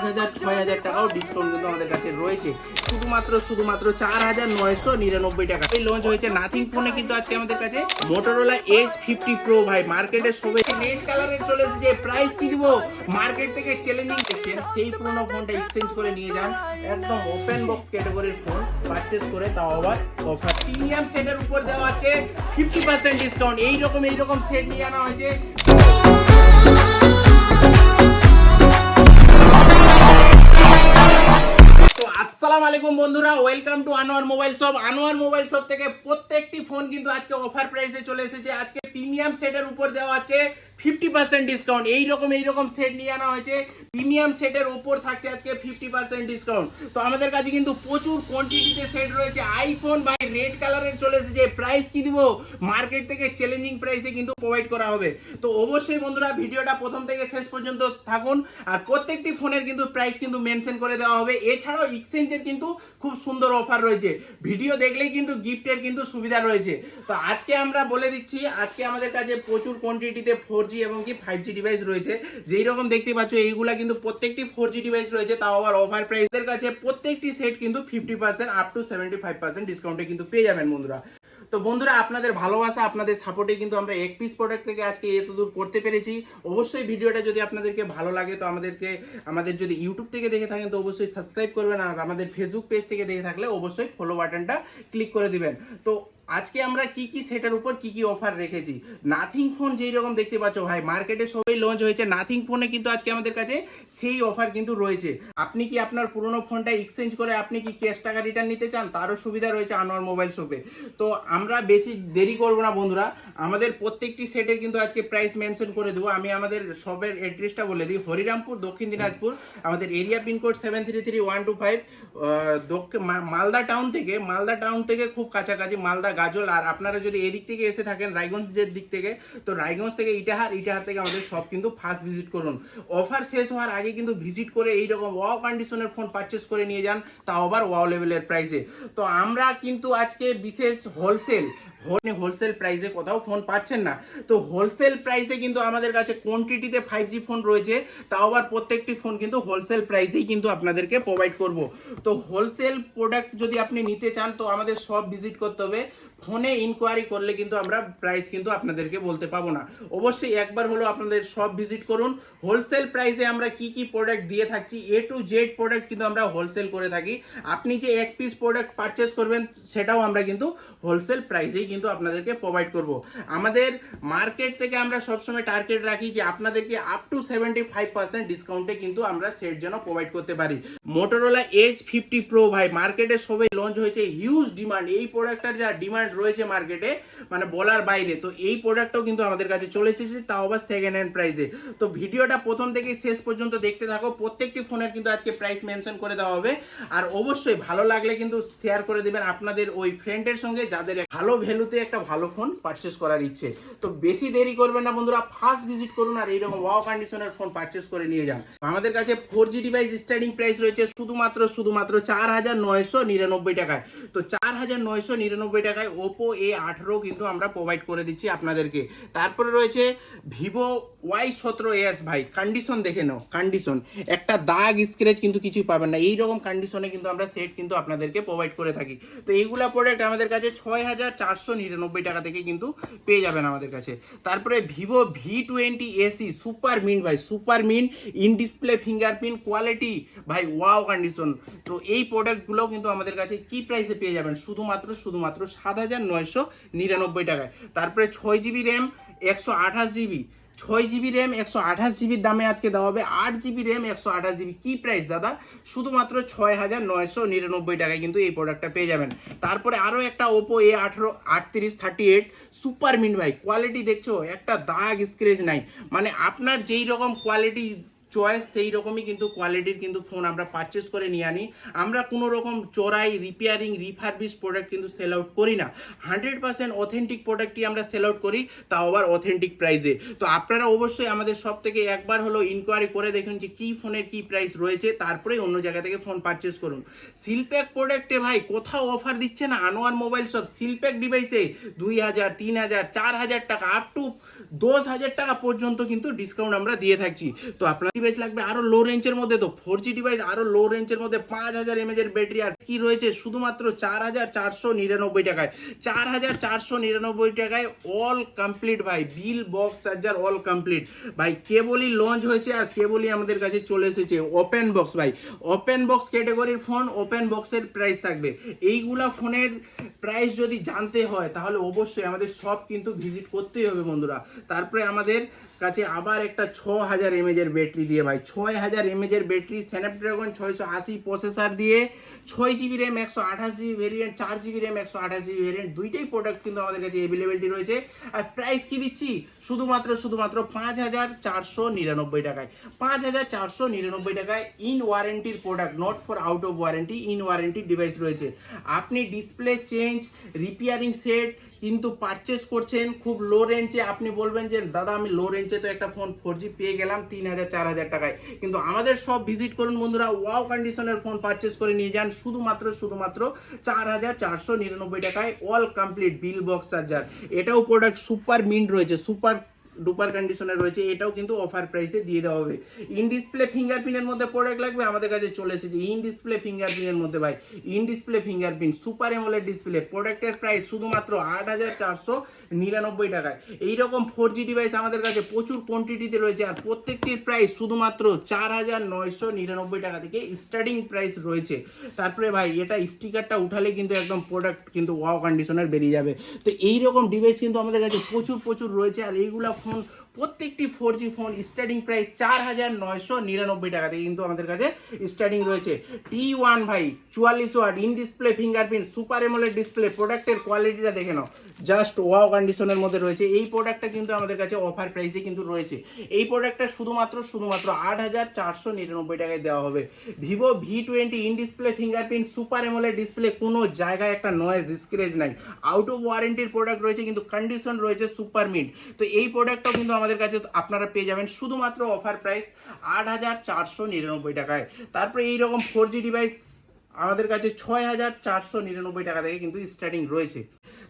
পাঁচ হাজার, ছয় হাজার টাকাও ডিসকাউন্ট কিন্তু আমাদের কাছে রয়েছে। শুধুমাত্র শুধুমাত্র চার হাজার নয়শো নিরানব্বই টাকা। এই লঞ্চ হয়েছে নাথিং ফোনে কিন্তু আজকে আমাদের কাছে। মোটরোলা এজ ফিফটি প্রো ভাই মার্কেটে সবাই রেড কালারের চলে এসেছে। প্রাইস কি দিব? মার্কেট থেকে চ্যালেঞ্জিং দেখছেন। সেই পুরোনো ফোনটা এক্সচেঞ্জ করে নিয়ে যান। একদম ওপেন বক্স ক্যাটাগরির ফোন পারচেস করে তাও আবার অফার প্রিমিয়াম সেটের উপর দেওয়া আছে ফিফটি পার্সেন্ট ডিসকাউন্ট এইরকম এইরকম সেট নিয়ে আনা হয়েছে। আসসালামু আলাইকুম বন্ধুরা welcome to Anwar mobile shop Anwar mobile shop থেকে প্রত্যেকটি ফোন কিন্তু আজকে অফার প্রাইসে চলে এসেছে। আজকে প্রিমিয়াম সেটের উপর দেওয়া আছে। ফিফটি পার্সেন্ট ডিসকাউন্ট এইরকম এইরকম সেট নিয়ে আনা হয়েছে। প্রিমিয়াম সেটের উপর থাকছে আজকে ফিফটি পার্সেন্ট ডিসকাউন্ট তো আমাদের কাছে কিন্তু প্রচুর কোয়ান্টিটিতে সেট রয়েছে। আইফোন বাই রেড কালারের চলে এসেছে। প্রাইস কি দিব? মার্কেট থেকে চ্যালেঞ্জিং প্রাইসে কিন্তু প্রোভাইড করা হবে। তো অবশ্যই বন্ধুরা, ভিডিওটা প্রথম থেকে শেষ পর্যন্ত থাকুন। আর প্রত্যেকটি ফোনের কিন্তু প্রাইস কিন্তু মেনশন করে দেওয়া হবে। এছাড়াও এক্সচেঞ্জের কিন্তু খুব সুন্দর অফার রয়েছে। ভিডিও দেখলেই কিন্তু গিফটের কিন্তু সুবিধা রয়েছে। তো আজকে আমরা বলে দিচ্ছি, আজকে আমাদের কাছে প্রচুর কোয়ান্টিটিতে ফোর জি এবং কি ফাইভ জি ডিভাইস রয়েছে। যেই রকম দেখতে পাচ্ছ, এইগুলা কিন্তু প্রত্যেকটি ফোর জি ডিভাইস রয়েছে, তাও আবার অফার প্রাইসের কাছে প্রত্যেকটি সেট কিন্তু fifty percent up to seventy five percent ডিসকাউন্টে কিন্তু পেয়ে যাবেন বন্ধুরা। তো বন্ধুরা, আপনাদের ভালোবাসা, আপনাদের সাপোর্টে কিন্তু আমরা এক পিস প্রোডাক্ট থেকে আজকে এত দূর করতে পেরেছি। অবশ্যই ভিডিওটা যদি আপনাদেরকে ভালো লাগে, তো আমাদেরকে, আমাদের যদি ইউটিউব থেকে দেখে থাকেন, তো অবশ্যই সাবস্ক্রাইব করবেন। আর আমাদের ফেসবুক পেজ থেকে দেখে থাকলে অবশ্যই ফলো বাটনটা ক্লিক করে দিবেন। তো আজকে আমরা কি কি সেটার উপর কি কি অফার রেখেছি? নাথিং ফোন যেই রকম দেখতে পাচ্ছ ভাই মার্কেটে সবাই লঞ্চ হয়েছে নাথিং ফোনে কিন্তু আজকে আমাদের কাছে সেই অফার কিন্তু রয়েছে। আপনি কি আপনার পুরনো ফোনটা এক্সচেঞ্জ করে আপনি কি ক্যাশ টাকা রিটার্ন নিতে চান? তারও সুবিধা রয়েছে আনোয়ার মোবাইল শপে তো আমরা বেশি দেরি করব না বন্ধুরা। আমাদের প্রত্যেকটি সেটের কিন্তু আজকে প্রাইস মেনশন করে দেবো। আমি আমাদের শপের অ্যাড্রেসটা বলে দিই। হরিরামপুর, দক্ষিণ দিনাজপুর, আমাদের area pincode seven three three one two five Malda town থেকে, মালদা টাউন থেকে খুব কাছাকাছি মালদা গাজল, আর আপনারা যদি এদিক থেকে এসে থাকেন, রায়গঞ্জের দিক থেকে, তো রায়গঞ্জ থেকে ইটাহার ইটাহার থেকে আমাদের সব কিন্তু ফার্স্ট ভিজিট করুন। অফার শেষ হওয়ার আগে কিন্তু ভিজিট করে এইরকম ওয়াও কন্ডিশনের ফোন পারচেস করে নিয়ে যান, তাও আবার ওয়াও লেভেলের প্রাইসে তো আমরা কিন্তু আজকে বিশেষ হোলসেল হোলসেল প্রাইসে কোথাও ফোন পাচ্ছেন না। তো হোলসেল প্রাইসে কিন্তু আমাদের কাছে কোয়ান্টিটিতে ফাইভ জি ফোন রয়েছে, তাও আবার প্রত্যেকটি ফোন কিন্তু হোলসেল প্রাইসেই কিন্তু আপনাদেরকে প্রোভাইড করব। তো হোলসেল প্রোডাক্ট যদি আপনি নিতে চান, তো আমাদের সব ভিজিট করতে হবে। ফোনে ইনকোয়ারি করলে কিন্তু আমরা প্রাইস কিন্তু আপনাদেরকে বলতে পাবো না। অবশ্যই একবার হলো আপনাদের সব ভিজিট করুন। হোলসেল প্রাইসে আমরা কি কি প্রোডাক্ট দিয়ে থাকছি এ টু জেড প্রোডাক্ট কিন্তু আমরা হোলসেল করে থাকি। আপনি যে এক পিস প্রোডাক্ট পারচেস করবেন, সেটাও আমরা কিন্তু হোলসেল প্রাইসেই কিন্তু আপনাদেরকে প্রোভাইড করব। আমাদের মার্কেট থেকে আমরা সবসময় টার্গেট রাখি যে আপনাদেরকে up to seventy five percent ডিসকাউন্টে কিন্তু আমরা সেট যেন প্রোভাইড করতে পারি। মোটরোলা এজ ফিফটি প্রো ভাই মার্কেটে সবাই লঞ্চ হয়েছে হিউজ ডিমান্ড এই প্রোডাক্টটার যা ডিমান্ড রয়েছে মার্কেটে মানে বলার বাইরে। তো এই প্রোডাক্টটাও কিন্তু আমাদের কাছে চলে এসেছে, তাও আবার সেকেন্ড হ্যান্ড প্রাইসে তো ভিডিওটা প্রথম থেকে শেষ পর্যন্ত দেখতে থাকো, প্রত্যেকটি ফোনের কিন্তু আজকে প্রাইস মেনশন করে দেওয়া হবে। আর অবশ্যই ভালো লাগলে কিন্তু শেয়ার করে দেবেন আপনাদের ওই ফ্রেন্ডের সঙ্গে, যাদের ভালো ভ্যালুতে একটা ভালো ফোন পারচেস করার ইচ্ছে। তো বেশি দেরি করবেন না বন্ধুরা ফার্স্ট ভিজিট করুন আর এইরকম ওয়াও কন্ডিশনের ফোন পারচেস করে নিয়ে যান। আমাদের কাছে four G device starting price রয়েছে শুধুমাত্র শুধুমাত্র চার হাজার নয়শো নিরানব্বই টাকায়। তো চার হাজার নয়শো নিরানব্বই টাকায় ওপো এ আঠেরো কিন্তু আমরা প্রোভাইড করে দিচ্ছি আপনাদেরকে। তারপরে রয়েছে ভিভো ওয়াই সতেরো এস ভাই কন্ডিশন দেখে নাও কন্ডিশন একটা দাগ স্ক্রেচ কিন্তু কিছুই পাবেন না, এইরকম কন্ডিশনে কিন্তু আমরা সেট কিন্তু আপনাদেরকে প্রোভাইড করে থাকি। তো এইগুলা প্রোডাক্ট আমাদের কাছে ছয় হাজার চারশো নিরানব্বই টাকা থেকে কিন্তু পেয়ে যাবেন আমাদের কাছে। তারপরে Vivo V twenty SE super mint ভাই super mint in display fingerprint quality ভাই ওয়াও কন্ডিশন তো এই প্রোডাক্টগুলোও কিন্তু আমাদের কাছে কি প্রাইসে পেয়ে যাবেন? শুধুমাত্র শুধুমাত্র সাত হাজার নয়শো নিরানব্বই টাকায়। তারপরে ছয় জিবি র্যাম, একশো আঠাশ জিবি। ছয় জিবি র্যাম, একশো আঠাশ জিবির দামে আজকে দেওয়া হবে। আট জিবি র্যাম, একশো আঠাশ জিবি। কী প্রাইস দাদা? শুধুমাত্র ছয় হাজার নয়শো নিরানব্বই টাকায় কিন্তু এই প্রোডাক্টটা পেয়ে যাবেন। তারপরে আরও একটা ওপো এ আঠেরো, আটত্রিশ থার্টি এইট সুপার মিন ভাই কোয়ালিটি দেখছ? একটা দাগ স্ক্রেচ নাই। মানে আপনার যেই রকম কোয়ালিটি চয়েস সেই রকমই কিন্তু কোয়ালিটির কিন্তু ফোন আমরা পারচেস করে নিয়ে আনি। আমরা কোনো রকম চোরাই রিপেয়ারিং রিফারবিশ প্রোডাক্ট কিন্তু সেল আউট করি না। হান্ড্রেড পার্সেন্ট অথেন্টিক প্রোডাক্টই আমরা সেল আউট করি, তাও আবার অথেন্টিক প্রাইসে তো আপনারা অবশ্যই আমাদের সব থেকে একবার হলো ইনকোয়ারি করে দেখুন যে কী ফোনের কী প্রাইস রয়েছে, তারপরে অন্য জায়গা থেকে ফোন পারচেস করুন। সিলপ্যাক প্রোডাক্টে ভাই কোথাও অফার দিচ্ছে না আনোয়ার মোবাইল সব সিলপ্যাক ডিভাইসে দুই হাজার, তিন হাজার, চার হাজার টাকা আপ টু দশ হাজার টাকা পর্যন্ত কিন্তু ডিসকাউন্ট আমরা দিয়ে থাকছি। তো আপনারা ডিভাইস লাগবে আরও লো রেঞ্জের মধ্যে তো ফোর জি ডিভাইস আরও লো রেঞ্জের মধ্যে পাঁচ হাজার এমএজের ব্যাটারি আর কি রয়েছে? শুধুমাত্র চার হাজার চারশো নিরানব্বই টাকায়। চার হাজার চারশো নিরানব্বই টাকায় অল কমপ্লিট ভাই bill box charger all complete ভাই, কেবলই লঞ্চ হয়েছে আর কেবলই আমাদের কাছে চলে এসেছে। ওপেন বক্স ভাই ওপেন বক্স ক্যাটাগরির ফোন ওপেন বক্সের প্রাইস থাকবে। এইগুলা ফোনের প্রাইস যদি জানতে হয়, তাহলে অবশ্যই আমাদের সব কিন্তু ভিজিট করতেই হবে বন্ধুরা। তারপরে আমাদের কাছে আবার একটা ছ হাজার এমএজের ব্যাটারি দিয়ে ভাই ছয় হাজার এমএজের ব্যাটারি স্ন্যাপড্রাগন ছয়শো আশি প্রসেসার দিয়ে ছয় জিবি র্যাম একশো আঠাশ জিবি ভেরিয়েন্ট চার জিবি র্যাম একশো আঠাশ জিবি ভেরিয়েন্ট দুইটাই প্রোডাক্ট কিন্তু আমাদের কাছে অ্যাভেলেবিলিটি রয়েছে। আর প্রাইস কি দিচ্ছি? শুধুমাত্র শুধুমাত্র পাঁচ হাজার চারশো নিরানব্বই টাকায়। পাঁচ হাজার চারশো নিরানব্বই টাকায় in ওয়ারেন্টির product not for out of warranty in warranty device রয়েছে। আপনি ডিসপ্লে চেঞ্জ রিপেয়ারিং সেট কিন্তু পারচেস করছেন খুব লো রেঞ্জে আপনি বলবেন যে, দাদা, আমি লো রেঞ্জে তো একটা ফোন ফোর জি পেয়ে গেলাম তিন হাজার, চার হাজার টাকায়। কিন্তু আমাদের সব ভিজিট করুন বন্ধুরা ওয়াও কন্ডিশনের ফোন পারচেস করে নিয়ে যান। শুধুমাত্র শুধুমাত্র চার হাজার চারশো নিরানব্বই টাকায় all complete bill box charger এটাও প্রোডাক্ট সুপার মিন্ট রয়েছে সুপার ডুপার কন্ডিশনে রয়েছে, এটাও কিন্তু অফার প্রাইসে দিয়ে দেওয়া হবে। ইন ডিসপ্লে ফিঙ্গারপ্রিন্টের মধ্যে প্রোডাক্ট লাগবে, আমাদের কাছে চলে এসেছে। ইন ডিসপ্লে ফিঙ্গারপ্রিন্টের মধ্যে ভাই in display fingerprint super AMOLED display প্রোডাক্টের প্রাইস শুধুমাত্র আট হাজার চারশো নিরানব্বই টাকায়। এইরকম ফোর জি ডিভাইস আমাদের কাছে প্রচুর কোয়ান্টিটিতে রয়েছে, আর প্রত্যেকটির প্রাইস শুধুমাত্র চার হাজার নয়শো নিরানব্বই টাকা থেকে স্টার্টিং প্রাইস রয়েছে। তারপরে ভাই, এটা স্টিকারটা উঠালে কিন্তু একদম প্রোডাক্ট কিন্তু ওয়াও কন্ডিশনের বেরিয়ে যাবে। তো এইরকম ডিভাইস কিন্তু আমাদের কাছে প্রচুর প্রচুর রয়েছে, আর এইগুলা এখন প্রত্যেকটি four G phone starting price চার হাজার নয়শো নিরানব্বই টাকা কিন্তু আমাদের কাছে স্টার্টিং রয়েছে। টি ওয়ান ভাই, চুয়াল্লিশ watt in display fingerprint super AMOLED display প্রোডাক্টের কোয়ালিটিটা দেখে নাও। জাস্ট ওয়াও কন্ডিশনের মধ্যে রয়েছে। এই প্রোডাক্টটা কিন্তু আমাদের কাছে অফার প্রাইসে কিন্তু রয়েছে। এই প্রোডাক্টটা শুধুমাত্র শুধুমাত্র আট হাজার চারশো নিরানব্বই টাকায় দেওয়া হবে। Vivo V twenty in display fingerprint super AMOLED display কোনো জায়গায় একটা নয়েজ স্ক্রেচ নাই। আউট অফ ওয়ারেন্টির প্রোডাক্ট রয়েছে, কিন্তু কন্ডিশন রয়েছে সুপার মিন্ট তো এই প্রোডাক্টটাও কিন্তু আমাদের কাছে আপনারা পেয়ে যাবেন শুধুমাত্র অফার প্রাইস আট হাজার চারশো নিরানব্বই টাকায়। তারপরে এইরকম ফোর জি ডিভাইস আমাদের কাছে ছয় হাজার চারশো নিরানব্বই টাকা থেকে কিন্তু স্টার্টিং রয়েছে।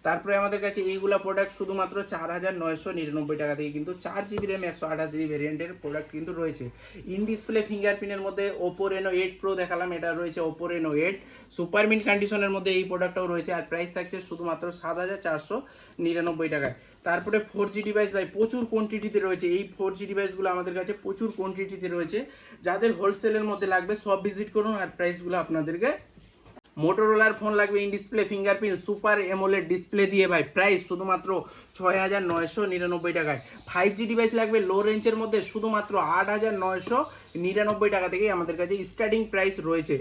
তারপরে আমাদের কাছে এইগুলা প্রোডাক্ট শুধুমাত্র চার হাজার নয়শো নিরানব্বই টাকা থেকে কিন্তু চার জিবি র্যাম একশো আঠাশ জিবি ভ্যারিয়েন্টের প্রোডাক্ট কিন্তু রয়েছে। ইন ডিসপ্লে ফিঙ্গারপ্রিন্টের মধ্যে ওপো রেনো এইট প্রো দেখালাম, এটা রয়েছে Oppo Reno eight super mint কন্ডিশনের মধ্যে এই প্রোডাক্টটাও রয়েছে। আর প্রাইস থাকছে শুধুমাত্র সাত হাজার চারশো নিরানব্বই টাকায়। তারপরে ফোর জি ডিভাইস ভাই, প্রচুর কোয়ান্টিটিতে রয়েছে। এই ফোর জি ডিভাইসগুলো আমাদের কাছে প্রচুর কোয়ান্টিটিতে রয়েছে। যাদের হোলসেলের মধ্যে লাগবে, সব ভিজিট করুন আর প্রাইসগুলো আপনাদেরকে। মোটোরোলার ফোন লাগবে in display fingerprint super AMOLED display দিয়ে ভাই প্রাইস শুধুমাত্র ছয় হাজার নয়শো নিরানব্বই টাকায়। ফাইভ জি ডিভাইস লাগবে লো রেঞ্জের মধ্যে শুধুমাত্র আট হাজার নয়শো নিরানব্বই টাকা থেকেই আমাদের কাছে স্টার্টিং প্রাইস রয়েছে।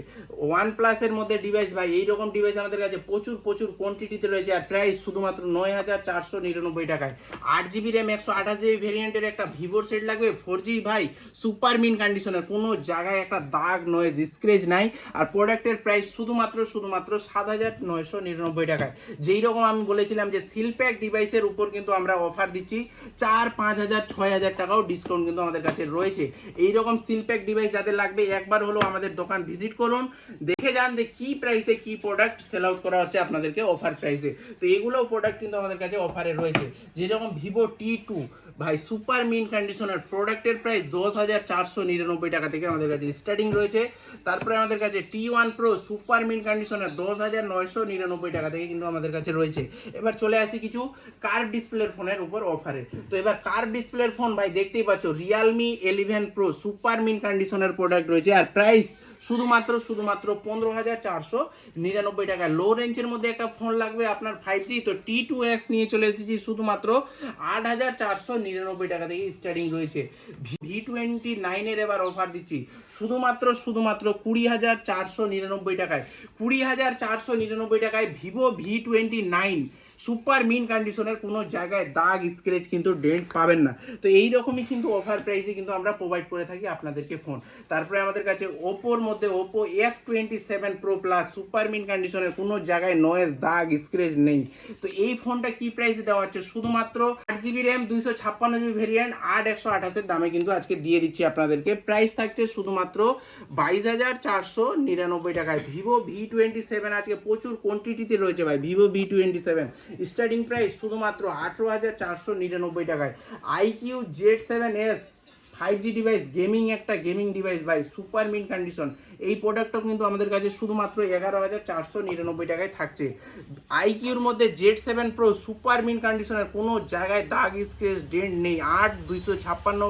ওয়ান প্লাসের মধ্যে ডিভাইস ভাই, এইরকম ডিভাইস আমাদের কাছে প্রচুর প্রচুর কোয়ান্টিটিতে রয়েছে আর প্রাইস শুধুমাত্র নয় হাজার চারশো নিরানব্বই টাকায়। আট জিবি র্যাম একশো আঠাশ জিবি ভেরিয়েন্টের একটা ভিভোর সেট লাগবে ফোর জি ভাই সুপার মিন কন্ডিশনের কোনো জায়গায় একটা দাগ নয় স্ক্রেচ নাই। আর প্রোডাক্টের প্রাইস শুধুমাত্র শুধুমাত্র সাত হাজার নয়শো নিরানব্বই টাকায়। যেই রকম আমি বলেছিলাম যে সিলপ্যাক ডিভাইসের উপর কিন্তু আমরা অফার দিচ্ছি, চার পাঁচ হাজার, ছয় হাজার টাকাও ডিসকাউন্ট কিন্তু আমাদের কাছে রয়েছে। এই রকম সিলপ্যাক ডিভাইস যাদের লাগবে, একবার হলো আমাদের দোকান ভিজিট করুন। দেখে যান যে কী প্রাইসে কী প্রোডাক্ট সেল আউট করা হচ্ছে আপনাদেরকে অফার প্রাইসে তো এগুলোও প্রোডাক্ট কিন্তু আমাদের কাছে অফারে রয়েছে। যেরকম ভিভো টি টু ভাই, সুপার মিন কন্ডিশনার প্রোডাক্টের প্রাইস দশ হাজার চারশো নিরানব্বই টাকা থেকে আমাদের কাছে স্টার্টিং রয়েছে। তারপরে আমাদের কাছে T one pro super mint conditioner দশ হাজার নয়শো নিরানব্বই টাকা থেকে কিন্তু আমাদের কাছে রয়েছে। এবার চলে আসি কিছু কার ডিসপ্লের ফোনের উপর অফারে তো এবার কার ডিসপ্লের ফোন, ভাই, দেখতেই পাচ্ছ Realme eleven pro super mint কন্ডিশনের প্রোডাক্ট রয়েছে। আর প্রাইস শুধুমাত্র শুধুমাত্র পনেরো হাজার চারশো নিরানব্বই টাকা। লো রেঞ্জের মধ্যে একটা ফোন লাগবে আপনার ফাইভ জি তো টি টু এক্স নিয়ে চলে এসেছি শুধুমাত্র আট হাজার চারশো নিরানব্বই টাকা থেকে স্টার্টিং রয়েছে। ভি টোয়েন্টি নাইনের এবার অফার দিচ্ছি। শুধুমাত্র শুধুমাত্র কুড়ি হাজার চারশো নিরানব্বই টাকায়। কুড়ি হাজার চারশো নিরানব্বই টাকায় Vivo V twenty nine super mint কন্ডিশনের কোনো জায়গায় দাগ স্ক্রেচ কিন্তু ডেন্ট পাবেন না। তো এই রকমই কিন্তু অফার প্রাইসে কিন্তু আমরা প্রোভাইড করে থাকি আপনাদেরকে ফোন তারপরে আমাদের কাছে ওপোর মধ্যে Oppo F twenty seven pro plus super mint কন্ডিশনের কোনো জায়গায় নয়েজ দাগ স্ক্রেচ নেই। তো এই ফোনটা কি প্রাইসে দেওয়া হচ্ছে? শুধুমাত্র আট জিবি র্যাম দুইশো ছাপ্পান্ন জিবি ভেরিয়েন্ট আট একশো আঠাশের দামে কিন্তু আজকে দিয়ে দিচ্ছি আপনাদেরকে। প্রাইস থাকছে শুধুমাত্র বাইশ হাজার চারশো নিরানব্বই টাকায়। ভিভো ভি টোয়েন্টি সেভেন আজকে প্রচুর কোয়ান্টিটিতে রয়েছে ভাই। Vivo V twenty seven starting price শুধুমাত্র আঠেরো হাজার চারশো নিরানব্বই টাকায়। IQOO Z seven S five G device gaming একটা গেমিং ডিভাইস ভাই সুপার মিন কন্ডিশন এই প্রোডাক্টটাও কিন্তু আমাদের কাছে শুধুমাত্র এগারো হাজার চারশো নিরানব্বই টাকায় থাকছে। আইকিউর মধ্যে Z seven pro super mint কন্ডিশনের কোনো জায়গায় দাগ স্ক্রেচ ডেন্ট নেই। আট দুইশো ছাপ্পান্ন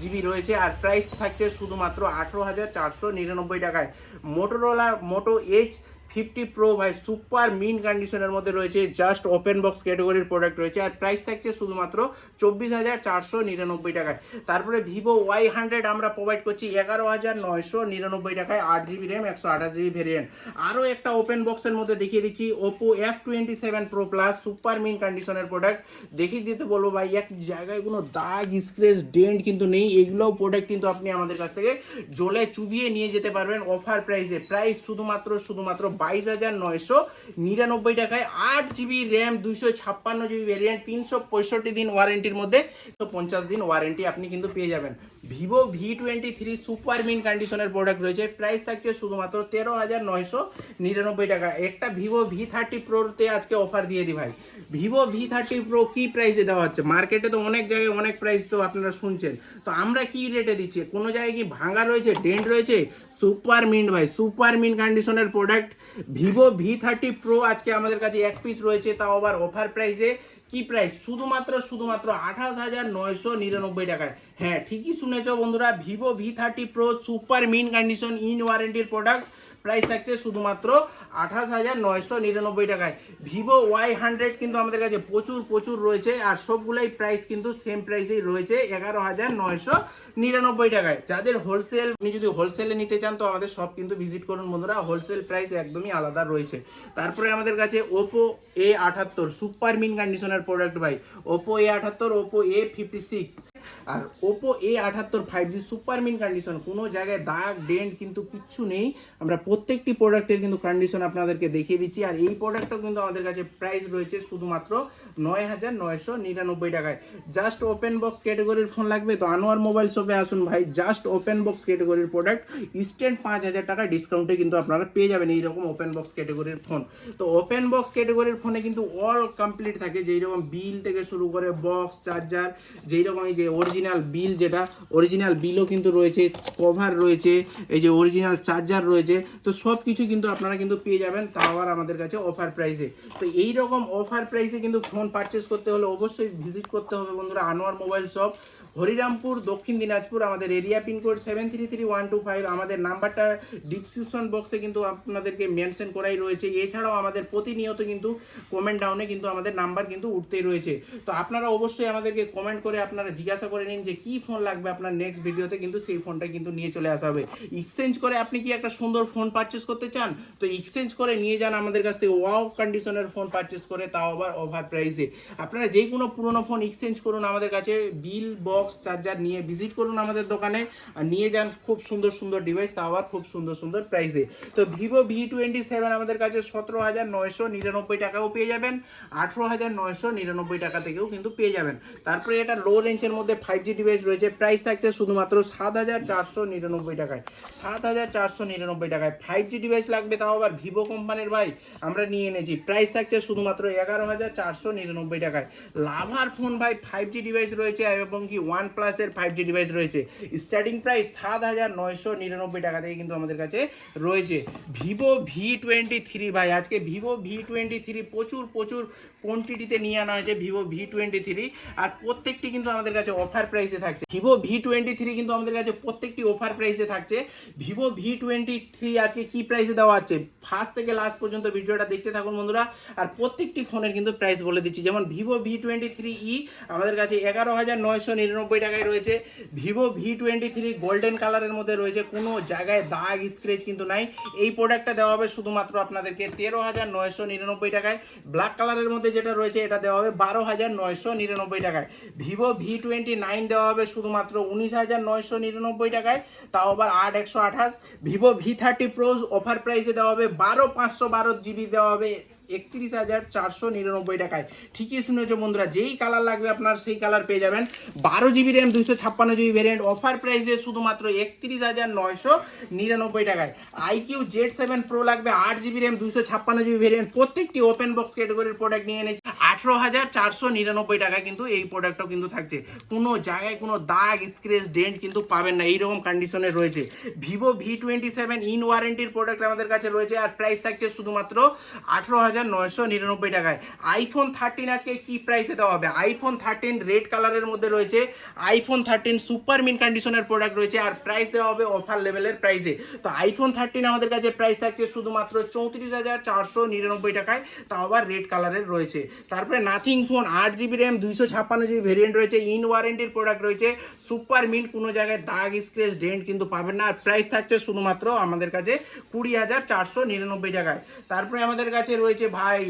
জিবি রয়েছে আর প্রাইস থাকছে শুধুমাত্র আঠেরো হাজার চারশো নিরানব্বই টাকায়। Motorola Moto H fifty pro ভাই সুপার মিন কন্ডিশনের মধ্যে রয়েছে জাস্ট ওপেন বক্স ক্যাটাগরির প্রোডাক্ট রয়েছে, আর প্রাইস থাকছে শুধুমাত্র চব্বিশ হাজার চারশো নিরানব্বই টাকায়। তারপরে ভিভো ওয়াই হান্ড্রেড আমরা প্রোভাইড করছি এগারো হাজার নয়শো নিরানব্বই টাকায়, আট জিবি র্যাম একশো আঠাশ জিবি ভেরিয়েন্ট আরও একটা ওপেন বক্সের মধ্যে দেখিয়ে দিচ্ছি Oppo F twenty seven pro plus super mint কন্ডিশনের প্রোডাক্ট দেখিয়ে দিতে বলব ভাই, এক জায়গায় কোনো দাগ স্ক্রেচ ডেন্ট কিন্তু নেই, এগুলোও প্রোডাক্ট কিন্তু আপনি আমাদের কাছ থেকে জলে চুবিয়ে নিয়ে যেতে পারবেন অফার প্রাইসে প্রাইস শুধুমাত্র শুধুমাত্র বাইশ হাজার নয়শো নিরানব্বই টাকায় আট জিবি র্যাম দুশো ছাপ্পান্ন জিবি ভ্যারিয়েন্ট তিনশো পঁয়ষট্টি দিন ওয়ারেন্টির মধ্যে, তো পঞ্চাশ দিন ওয়ারেন্টি আপনি কিন্তু পেয়ে যাবেন। Vivo V twenty three super mint কন্ডিশনের প্রোডাক্ট রয়েছে। প্রাইস থাকছে শুধুমাত্র তেরো হাজার নয়শো নিরানব্বই টাকা। একটা ভিভো ভি থার্টি প্রোতে আজকে অফার দিয়ে দি ভাই। ভিভো ভি থার্টি প্রো কী প্রাইসে দেওয়া হচ্ছে? মার্কেটে তো অনেক জায়গায় অনেক প্রাইস তো আপনারা শুনছেন। তো আমরা কি রেটে দিচ্ছি? কোনো জায়গায় কি ভাঙা রয়েছে? ডেন্ট রয়েছে? সুপার মিন্ট ভাই, সুপার মিন্ট কন্ডিশনের product Vivo V thirty pro আজকে আমাদের কাছে এক পিস রয়েছে, তাও আবার অফার প্রাইসে কি প্রাইস শুধুমাত্র শুধুমাত্র আঠাশ হাজার নয়শো নিরানব্বই টাকায়। হ্যাঁ ঠিকই শুনেছ বন্ধুরা, Vivo V thirty pro super mint condition in ওয়ারেন্টির product price থাকছে শুধুমাত্র আঠাশ হাজার নয়শো নিরানব্বই টাকায়। ভিভো ওয়াই হান্ড্রেড কিন্তু আমাদের কাছে প্রচুর প্রচুর রয়েছে আর সবগুলাই প্রাইস কিন্তু সেম প্রাইসেই রয়েছে এগারো হাজার নয়শো নিরানব্বই টাকায়। যাদের হোলসেল, আপনি যদি হোলসেলে নিতে চান তো আমাদের সব কিন্তু ভিজিট করুন বন্ধুরা, হোলসেল প্রাইস একদমই আলাদা রয়েছে। তারপরে আমাদের কাছে ওপো এ আঠাত্তর সুপার মিন কন্ডিশনের প্রোডাক্ট ভাই। ওপো এ আঠাত্তর ওপো এ ফিফটি সিক্স আর Oppo A আঠাত্তর five G super mint condition কোনো জায়গায় দাগ ডেন্ট কিন্তু কিচ্ছু নেই। আমরা প্রত্যেকটি প্রোডাক্টের কিন্তু কন্ডিশন আপনাদেরকে দেখিয়ে দিচ্ছি। আর এই প্রোডাক্টও কিন্তু আমাদের কাছে প্রাইস রয়েছে শুধুমাত্র নয় হাজার নয়শো নিরানব্বই টাকায়। জাস্ট ওপেন বক্স ক্যাটাগরির ফোন লাগবে তো আনোয়ার মোবাইল শপে আসুন ভাই। জাস্ট ওপেন বক্স ক্যাটাগরির প্রোডাক্ট ইনস্ট্যান্ট পাঁচ হাজার টাকা ডিসকাউন্টে কিন্তু আপনারা পেয়ে যাবেন এইরকম ওপেন বক্স ক্যাটাগরির ফোন তো ওপেন বক্স ক্যাটাগরির ফোনে কিন্তু অল কমপ্লিট থাকে। যেই রকম বিল থেকে শুরু করে বক্স চার্জার যেই রকম এই যে অরিজিনাল বিল যেটা অরিজিনাল বিলও কিন্তু রয়েছে কভার রয়েছে, এই যে অরিজিনাল চার্জার রয়েছে। তো সব কিছু কিন্তু আপনারা কিন্তু পেয়ে যাবেন তা আবার আমাদের কাছে অফার প্রাইসে তো এই রকম অফার প্রাইসে কিন্তু ফোন পারচেস করতে হলে অবশ্যই ভিজিট করতে হবে বন্ধুরা, আনোয়ার মোবাইল শপ হরিরামপুর, দক্ষিণ দিনাজপুর, আমাদের area pincode seven three three one two five আমাদের নাম্বারটা ডিসক্রিপশন বক্সে কিন্তু আপনাদেরকে মেনশন করাই রয়েছে। এছাড়াও আমাদের প্রতিনিয়ত কিন্তু কমেন্ট ডাউনে কিন্তু আমাদের নাম্বার কিন্তু উঠতেই রয়েছে। তো আপনারা অবশ্যই আমাদেরকে কমেন্ট করে আপনারা জিজ্ঞাসা করে নিন যে, কী ফোন লাগবে আপনার নেক্সট ভিডিওতে কিন্তু সেই ফোনটা কিন্তু নিয়ে চলে আসা হবে। এক্সচেঞ্জ করে আপনি কি একটা সুন্দর ফোন পারচেস করতে চান? তো এক্সচেঞ্জ করে নিয়ে যান আমাদের কাছ থেকে। ওয়াও কন্ডিশনের ফোন পারচেস করে, তাও আবার ওভার প্রাইসে আপনারা যে কোনো পুরোনো ফোন এক্সচেঞ্জ করুন আমাদের কাছে। বিল বক্স চার্জার নিয়ে ভিজিট করুন আমাদের দোকানে আর নিয়ে যান খুব সুন্দর সুন্দর ডিভাইস তাও আবার খুব সুন্দর সুন্দর প্রাইসে তো ভিভো ভি টোয়েন্টি সেভেন আমাদের কাছে সতেরো হাজার নয়শো নিরানব্বই টাকাও পেয়ে যাবেন, আঠেরো হাজার নয়শো নিরানব্বই টাকা থেকেও কিন্তু পেয়ে যাবেন। তারপরে এটা লো রেঞ্জের মধ্যে ফাইভ জি ডিভাইস রয়েছে প্রাইস থাকছে শুধুমাত্র সাত হাজার চারশো নিরানব্বই টাকায়। সাত হাজার চারশো নিরানব্বই টাকায় ফাইভ জি ডিভাইস লাগবে, তাও আবার ভিভো কোম্পানির ভাই, আমরা নিয়ে এনেছি। প্রাইস থাকছে শুধুমাত্র এগারো হাজার চারশো নিরানব্বই টাকায়। লাভার ফোন ভাই ফাইভ জি ডিভাইস রয়েছে এবং কি ওয়ান প্লাসের ফাইভ জি ডিভাইস রয়েছে। স্টার্টিং প্রাইস সাত হাজার নয়শো নিরানব্বই টাকা থেকে কিন্তু আমাদের কাছে রয়েছে। ভিভো ভি টোয়েন্টি থ্রি ভাই, আজকে ভিভো ভি টোয়েন্টি থ্রি প্রচুর প্রচুর কোয়ান্টিটিতে নিয়ে আনা হয়েছে ভিভো ভি টোয়েন্টি থ্রি আর প্রত্যেকটি কিন্তু আমাদের কাছে অফার প্রাইসে থাকছে। ভিভো ভি টোয়েন্টি থ্রি কিন্তু আমাদের কাছে প্রত্যেকটি অফার প্রাইসে থাকছে। ভিভো ভি টোয়েন্টি থ্রি আজকে কী প্রাইসে দেওয়া আছে? ফার্স্ট থেকে লাস্ট পর্যন্ত ভিডিওটা দেখতে থাকুন বন্ধুরা। আর প্রত্যেকটি ফোনের কিন্তু প্রাইস বলে দিচ্ছি। যেমন Vivo V twenty three E আমাদের কাছে এগারো হাজার নয়শো নিরানব্বই টাকায় রয়েছে। Vivo V twenty three golden কালারের মধ্যে রয়েছে। কোনো জায়গায় দাগ স্ক্রেচ কিন্তু নাই। এই প্রোডাক্টটা দেওয়া হবে শুধুমাত্র আপনাদেরকে তেরো হাজার নয়শো নিরানব্বই টাকায়। ব্ল্যাক কালারের মধ্যে যেটা রয়েছে, এটা দেওয়া হবে বারো হাজার নয়শো নিরানব্বই টাকায়। ভিভো ভি টোয়েন্টি নাইন দেওয়া হবে শুধুমাত্র উনিশ হাজার নয়শো নিরানব্বই টাকায়, তাও আবার আট একশো আঠাশ। Vivo V thirty pro offer প্রাইসে দেওয়া হবে বারো পাঁচশো বারো জিবি দেওয়া হবে একত্রিশ হাজার চারশো নিরানব্বই টাকায়। ঠিকই শুনেছো বন্ধুরা, যেই কালার লাগবে আপনার সেই কালার পেয়ে যাবেন। বারো জিবি র্যাম দুইশো ছাপ্পান্ন জিবি ভ্যারিয়েন্ট অফার প্রাইসে শুধুমাত্র একত্রিশ হাজার নয়শো নিরানব্বই টাকায়। আইকিউ জেড সেভেন প্রো লাগবে, আট জিবি র্যাম দুইশো ছাপ্পান্ন জিবি ভ্যারিয়েন্ট প্রত্যেকটি ওপেন বক্স ক্যাটাগরির প্রোডাক্ট নিয়ে এনেছি। আঠেরো হাজার চারশো নিরানব্বই টাকায় কিন্তু এই প্রোডাক্টটাও কিন্তু থাকছে। কোনো জায়গায় কোনো দাগ স্ক্রেচ ডেন্ট কিন্তু পাবেন না, এইরকম কন্ডিশনে রয়েছে। Vivo V twenty seven in ওয়ারেন্টির product আমাদের কাছে রয়েছে, আর প্রাইস থাকছে শুধুমাত্র আঠেরো হাজার নয়শো নিরানব্বই টাকায়। আইফোন থার্টিন আজকে কি প্রাইসে দেওয়া হবে? আইফোন থার্টিন রেড কালারের মধ্যে রয়েছে। আইফোন থার্টিন সুপার মিন কন্ডিশনের প্রোডাক্ট রয়েছে আর প্রাইস দেওয়া হবে অফার লেভেলের প্রাইসে তো আইফোন থার্টিন আমাদের কাছে প্রাইস থাকছে শুধুমাত্র চৌত্রিশ হাজার চারশো নিরানব্বই টাকায়। তাও আবার রেড কালারের রয়েছে। তারপরে নাথিং ফোন আট জিবি র্যাম দুইশো ছাপ্পান্ন জিবি ভেরিয়েন্ট রয়েছে। ইন ওয়ারেন্টির প্রোডাক্ট রয়েছে। সুপার মিন কোনো জায়গায় দাগ স্ক্রেচ ডেন্ট কিন্তু পাবেন না। আর প্রাইস থাকছে শুধুমাত্র আমাদের কাছে কুড়ি হাজার চারশো নিরানব্বই টাকায়। তারপরে আমাদের কাছে রয়েছে ভাই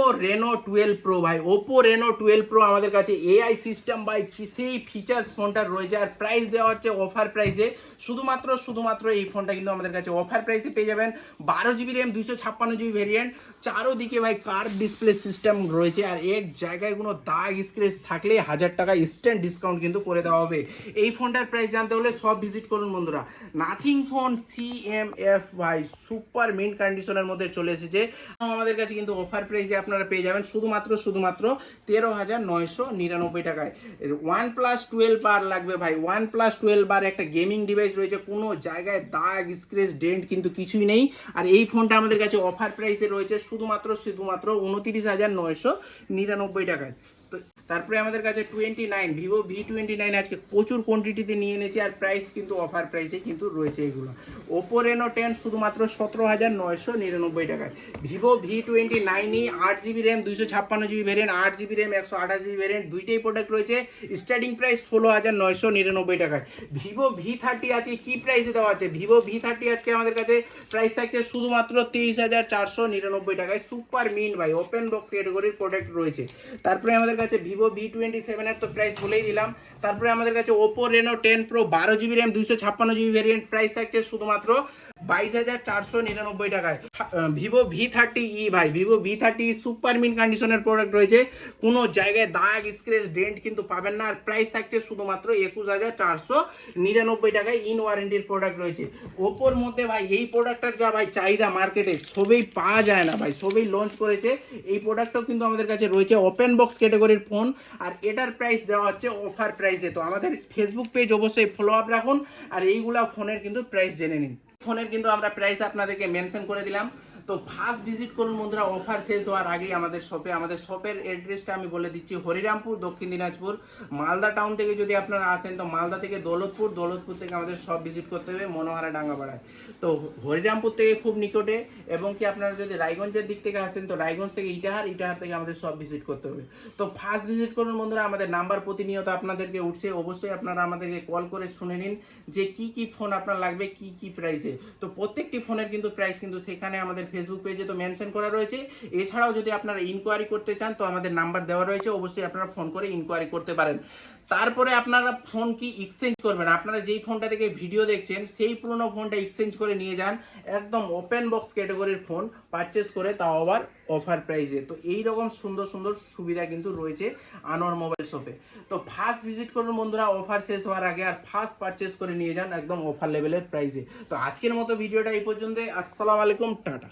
ও রেনো টুয়েলভ প্রো ভাই ওপো রেনো টুয়েলভ প্রো আমাদের কাছে এআই সিস্টেম ভাই সেই ফিচার্স ফোনটার রয়েছে আর প্রাইস দেওয়া হচ্ছে অফার প্রাইসে শুধুমাত্র শুধুমাত্র এই ফোনটা কিন্তু আমাদের কাছে অফার প্রাইসে পেয়ে যাবেন। বারো জিবি র্যাম দুইশো ছাপ্পান্ন জিবি ভেরিয়েন্ট চারোদিকে, ভাই কার ডিসপ্লে সিস্টেম রয়েছে আর এক জায়গায় কোনো দাগ স্ক্রেচ থাকলে হাজার টাকা ইনস্ট্যান্ট ডিসকাউন্ট কিন্তু করে দেওয়া হবে। এই ফোনটার প্রাইস জানতে হলে সব ভিজিট করুন বন্ধুরা। Nothing phone C M F ভাই সুপার মিন কন্ডিশনের মধ্যে চলে এসেছে। আমাদের কাছে কিন্তু অফার প্রাইসে আপনারা পেয়ে যাবেন শুধুমাত্র শুধুমাত্র তেরো হাজার নয়শো নিরানব্বই টাকায়। ওয়ান প্লাস টুয়েলভ বার লাগবে ভাই। ওয়ান প্লাস টুয়েলভ বার একটা গেমিং ডিভাইস রয়েছে। কোনো জায়গায় দাগ স্ক্রেচ ডেন্ট কিন্তু কিছুই নেই। আর এই ফোনটা আমাদের কাছে অফার প্রাইসে রয়েছে শুধুমাত্র শুধুমাত্র উনতিরিশ হাজার নয়শো নিরানব্বই টাকায়। তো তারপরে আমাদের কাছে twenty nine Vivo V twenty nine আজকে প্রচুর কোয়ান্টিটিতে নিয়ে এনেছি আর প্রাইস কিন্তু অফার প্রাইসে কিন্তু রয়েছে এগুলো। ওপো রেনো টেন শুধুমাত্র সতেরো হাজার নয়শো নিরানব্বই টাকায়। ভিভো ভি টোয়েন্টি নাইনই আট জিবি র্যাম দুইশো ছাপ্পান্ন জিবি ভ্যারিয়েন্ট আট জিবি র্যাম একশো আঠাশ জিবি ভ্যারিয়েন্ট দুইটাই প্রোডাক্ট রয়েছে। স্টার্টিং প্রাইস ষোলো হাজার নয়শো নিরানব্বই টাকায়। ভিভো ভি থার্টি আজকে কী প্রাইসে দেওয়া আছে? ভিভো ভি থার্টি আজকে আমাদের কাছে প্রাইস থাকছে শুধুমাত্র তেইশ হাজার চারশো নিরানব্বই টাকায়। সুপার মিন ভাই ওপেন বক্স ক্যাটাগরির প্রোডাক্ট রয়েছে। তারপরে আমাদের কাছে ভিভো ভি টোয়েন্টি সেভেনের তো প্রাইস বলেই দিলাম। তারপরে আমাদের কাছে ওপো রেনো টেন প্রো বারো জিবি র্যাম দুইশো ছাপ্পান্ন জিবি ভ্যারিয়েন্ট প্রাইস থাকছে শুধুমাত্র বাইশ হাজার চারশো নিরানব্বই টাকায়। ভিভো ভি থার্টি ই ভাই, Vivo V thirty super mint কন্ডিশনের প্রোডাক্ট রয়েছে। কোনো জায়গায় দাগ স্ক্রেচ ডেন্ট কিন্তু পাবেন না। আর প্রাইস থাকছে শুধুমাত্র একুশ হাজার চারশো নিরানব্বই টাকায় ইন ওয়ারেন্টির প্রোডাক্ট রয়েছে। ওপোর মধ্যে ভাই, এই প্রোডাক্টটার যা ভাই চাহিদা মার্কেটে সবেই পাওয়া যায় না ভাই, সবেই লঞ্চ করেছে। এই প্রোডাক্টটাও কিন্তু আমাদের কাছে রয়েছে ওপেন বক্স ক্যাটাগরির ফোন আর এটার প্রাইস দেওয়া হচ্ছে অফার প্রাইসে তো আমাদের ফেসবুক পেজ অবশ্যই ফলো আপ রাখুন। আর এইগুলা ফোনের কিন্তু প্রাইস জেনে নিন। ফোনের কিন্তু আমরা প্রাইস আপনাদেরকে মেনশন করে দিলাম। তো ফার্স্ট ভিজিট করুন বন্ধুরা অফার শেষ হওয়ার আগেই আমাদের শপে আমাদের শপের অ্যাড্রেসটা আমি বলে দিচ্ছি, হরিরামপুর, দক্ষিণ দিনাজপুর। মালদা টাউন থেকে যদি আপনারা আসেন, তো মালদা থেকে দৌলতপুর দৌলতপুর থেকে আমাদের সব ভিজিট করতে হবে মনোহারা ডাঙ্গাপাড়ায়। তো হরিরামপুর থেকে খুব নিকটে, এবং কি আপনারা যদি রায়গঞ্জের দিক থেকে আসেন, তো রায়গঞ্জ থেকে ইটাহার ইটাহার থেকে আমাদের সব ভিজিট করতে হবে। তো ফার্স্ট ভিজিট করুন বন্ধুরা, আমাদের নাম্বার প্রতিনিয়ত আপনাদেরকে উঠছে। অবশ্যই আপনারা আমাদেরকে কল করে শুনে নিন যে কি কি ফোন আপনার লাগবে, কি কি প্রাইসে তো প্রত্যেকটি ফোনের কিন্তু প্রাইস কিন্তু সেখানে আমাদের ফেসবুক পেজে তো মেনশন করা রয়েছে। এছাড়াও যদি আপনারা ইনকোয়ারি করতে চান, তো আমাদের নাম্বার দেওয়া রয়েছে। অবশ্যই আপনারা ফোন করে ইনকোয়ারি করতে পারেন। তারপরে আপনারা ফোন কি এক্সচেঞ্জ করবেন? আপনারা যেই ফোনটা থেকে ভিডিও দেখছেন, সেই পুরনো ফোনটা এক্সচেঞ্জ করে নিয়ে যান। একদম ওপেন বক্স ক্যাটাগরির ফোন পারচেস করে তাও আবার অফার প্রাইসে তো এই রকম সুন্দর সুন্দর সুবিধা কিন্তু রয়েছে আনোয়ার মোবাইল শপে তো ফার্স্ট ভিজিট করুন বন্ধুরা অফার শেষ হওয়ার আগে আর ফার্স্ট পারচেস করে নিয়ে যান একদম অফার লেভেলের প্রাইসে তো আজকের মতো ভিডিওটা এই পর্যন্ত আসসালামু আলাইকুম, টাটা।